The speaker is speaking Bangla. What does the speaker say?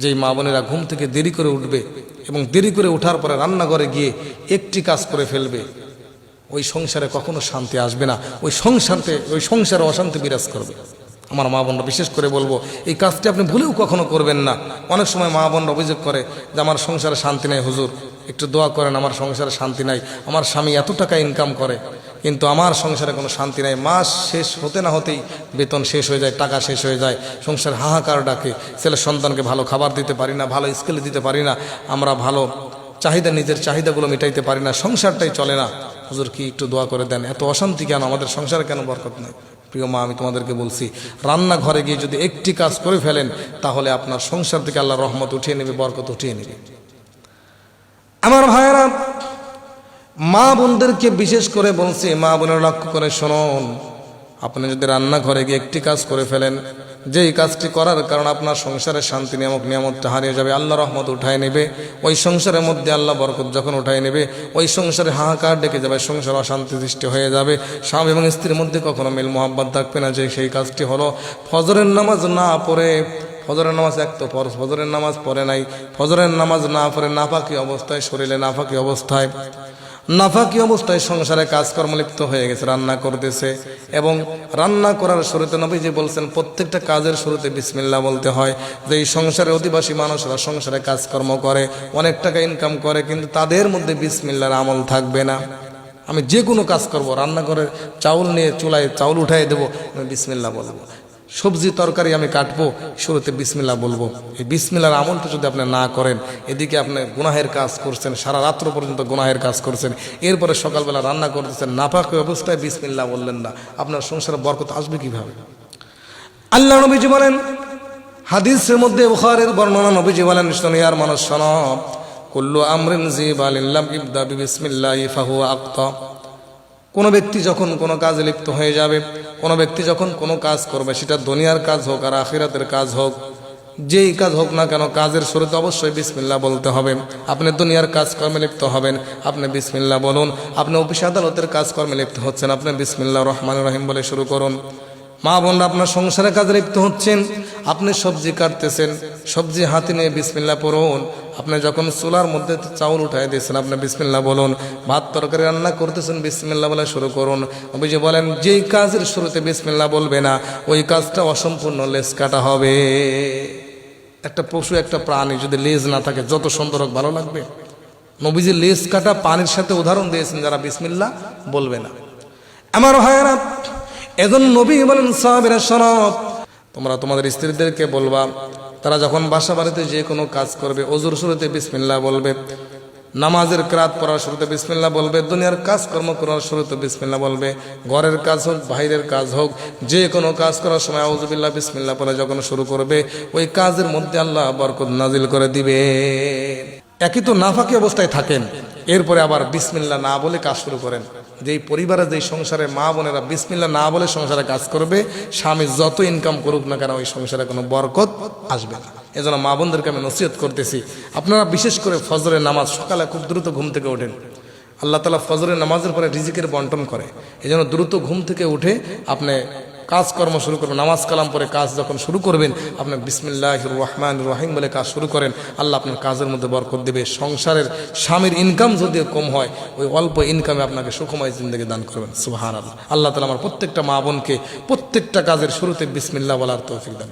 যেই মা বোনেরা ঘুম থেকে দেরি করে উঠবে এবং দেরি করে ওঠার পরে রান্নাঘরে গিয়ে একটি কাজ করে ফেলবে, ওই সংসারে কখনো শান্তি আসবে না। ওই সংসারতে, ওই সংসারে অশান্তি বিরাজ করবে। আমার মা বোনরা বিশেষ করে বলব, এই কাজটি আপনি ভুলেও কখনো করবেন না। অনেক সময় মা বোনরা অভিযোগ করে যে, আমার সংসারে শান্তি নেই, হুজুর, একটু দোয়া করেন, আমার সংসারে শান্তি নাই, আমার স্বামী এত টাকা ইনকাম করে। কিন্তু আমার সংসারে কোনো শান্তি নাই। মাস শেষ হতে না হতেই বেতন শেষ হয়ে যায়, টাকা শেষ হয়ে যায়। সংসার হাহাকার ডাকে। ছেলে সন্তানকে ভালো খাবার দিতে পারি না, ভালো স্কেলে দিতে পারি না। আমরা ভালো চাহিদা, নিজের চাহিদাগুলো মেটাইতে পারি না। সংসারটাই চলে না। হুজুর, কি একটু দোয়া করে দেন? এত অশান্তি কেন? আমাদের সংসারে কেন বরকত নেই? প্রিয় মা, আমি তোমাদেরকে বলছি, রান্নাঘরে গিয়ে যদি একটি কাজ করে ফেলেন, তাহলে আপনার সংসার থেকে আল্লাহ রহমত উঠিয়ে নেবে, বরকত উঠিয়ে নেবে। আমার ভাইয়েরা মা বোনদেরকে বিশেষ করে বলছি, মা বোনের লক্ষ্য করে শুনুন। আপনি যদি রান্নাঘরে গিয়ে একটি কাজ করে ফেলেন, যেই কাজটি করার কারণে আপনার সংসারের শান্তি নিয়ামক নিয়ামতটা হারিয়ে যাবে, আল্লাহ রহমত উঠায় নেবে। ওই সংসারের মধ্যে আল্লাহ বরকত যখন উঠায় নেবে, ওই সংসারে হাহাকার ডেকে যাবে, সংসার অশান্তি সৃষ্টি হয়ে যাবে। স্বামী এবং স্ত্রীর মধ্যে কখনো মিল মোহাব্বত থাকবে না যে সেই কাজটি হলো। ফজরের নামাজ না পড়ে, ফজরের নামাজ এক তো ফজরের নামাজ পড়ে নাই, ফজরের নামাজ না পড়ে নাফাকি অবস্থায়, শরীরে নাফাকি অবস্থায়। নাফাকি অবস্থায় সংসারে কাজকর্ম লিপ্ত হয়ে গেছে, রান্না করতেছে এবং রান্না করার শুরুতে নবীজি বলছেন, প্রত্যেকটা কাজের শুরুতে বিসমিল্লা বলতে হয়। যে এই সংসারে অধিবাসী মানুষরা সংসারে কাজকর্ম করে, অনেক টাকা ইনকাম করে, কিন্তু তাদের মধ্যে বিসমিল্লার আমল থাকবে না। আমি যে কোনো কাজ করব রান্নাঘরে চাউল নিয়ে চুলায় চাউল উঠাই দেবো, আমি বিসমিল্লা বলব। সবজি তরকারি আমি কাটবো, শুরুতে বিসমিল্লা বলব। এই বিসমিল্লার আমলটা যদি আপনি না করেন, এদিকে আপনি গুনাহের কাজ করছেন, সারা রাত্র পর্যন্ত গুনাহের কাজ করছেন, এরপরে সকালবেলা রান্না করতেছেন, নাপাক অবস্থায় বিসমিল্লা বললেন না। আপনার সংসারে বরকত আসবে কীভাবে? আল্লাহ নবীজি বলেন, হাদিসের মধ্যে বুখারের বর্ণনা, নবীজি বলেন শোনিয়ার মানুষ শোনব কুল্লু আমরিন জিব আলিল্লাম ইবদা বিসমিল্লাহ ফাহু আক্তা। কোনো ব্যক্তি যখন কোনো কাজ লিপ্ত হয়ে যাবে, কোনো ব্যক্তি যখন কোনো কাজ করবে, সেটা দুনিয়ার কাজ হোক আর আখিরাতের কাজ হোক, যেই কাজ হোক না কেন, কাজের শুরুতে অবশ্যই বিসমিল্লা বলতে হবে। আপনি দুনিয়ার কাজকর্মে লিপ্ত হবেন, আপনি বিসমিল্লা বলুন। আপনি অফিস আদালতের কাজকর্মে লিপ্ত হচ্ছেন, আপনি বিসমিল্লা রহমান রহিম বলে শুরু করুন। মা বোনরা আপনার সংসারে কাজে লিপ্ত হচ্ছেন, আপনি সবজি কাটতেছেন, সবজি হাতে নিয়ে বিসমিল্লা পড়ুন। আপনি যখন চুলার মধ্যে চাউল উঠাই দিয়েছেন, আপনি বিসমিল্লা বলুন। ভাত তরকারি রান্না করতেছেন বিসমিল্লা বলে শুরু করুন। অভিযোগ বলেন, যেই কাজের শুরুতে বিসমিল্লা বলবে না, ওই কাজটা অসম্পূর্ণ লেস কাটা হবে। একটা পশু, একটা প্রাণী যদি লেজ না থাকে, যত সুন্দর হোক, ভালো লাগবে। নবীজি লেজ কাটা পানির সাথে উদাহরণ দিয়েছেন, যারা বিসমিল্লা বলবে না। আমার ভাইয়েরা এজন নবী বলেন সাহাবিরা সনব তোমরা তোমাদের স্ত্রীদেরকে বলবা, তারা যখন বাসা বাড়িতে যে কোনো কাজ করবে, অজুর শুরুতে বিসমিল্লা বলবে, নামাজের ক্রাত পড়ার শুরুতে বিসমিল্লা বলবে, দুনিয়ার কাজকর্ম করার শুরুতে বিসমিল্লা বলবে, ঘরের কাজ হোক, বাইরের কাজ হোক, যে কোনো কাজ করার সময় আউজুবিল্লাহ বিসমিল্লা বলে যখন শুরু করবে, ওই কাজের মধ্যে আল্লাহ বরকত নাজিল করে দিবে। একই তো নাফাকি অবস্থায় থাকেন, এরপরে আবার বিসমিল্লা না বলে কাজ শুরু করেন। যেই পরিবারে যেই সংসারে মা বোনেরা বিসমিল্লা না বলে সংসারে কাজ করবে, স্বামী যত ইনকাম করুক না কেন ওই সংসারে কোনো বরকত আসবে না। এজন্য মা বোনদেরকে আমি নসিহত করতেছি, আপনারা বিশেষ করে ফজরের নামাজ সকালে খুব দ্রুত ঘুম থেকে ওঠেন। আল্লাহ তালা ফজরের নামাজের পরে রিজিকের বন্টন করে। এই দ্রুত ঘুম থেকে উঠে আপনি কাজকর্ম শুরু করবেন নামাজ কালাম পরে কাজ যখন শুরু করবেন আপনার বিসমিল্লাহ রহমান রহিম বলে কাজ শুরু করেন, আল্লাহ আপনার কাজের মধ্যে বরকত দেবে। সংসারের স্বামীর ইনকাম যদি কম হয়, ওই অল্প ইনকামে আপনাকে সুখময় জিন্দগি দান করবেন। সুহার আল্লাহ আল্লাহ তালা আমার প্রত্যেকটা মা বোনকে প্রত্যেকটা কাজের শুরুতে বিসমিল্লা বলার তৌফিক দান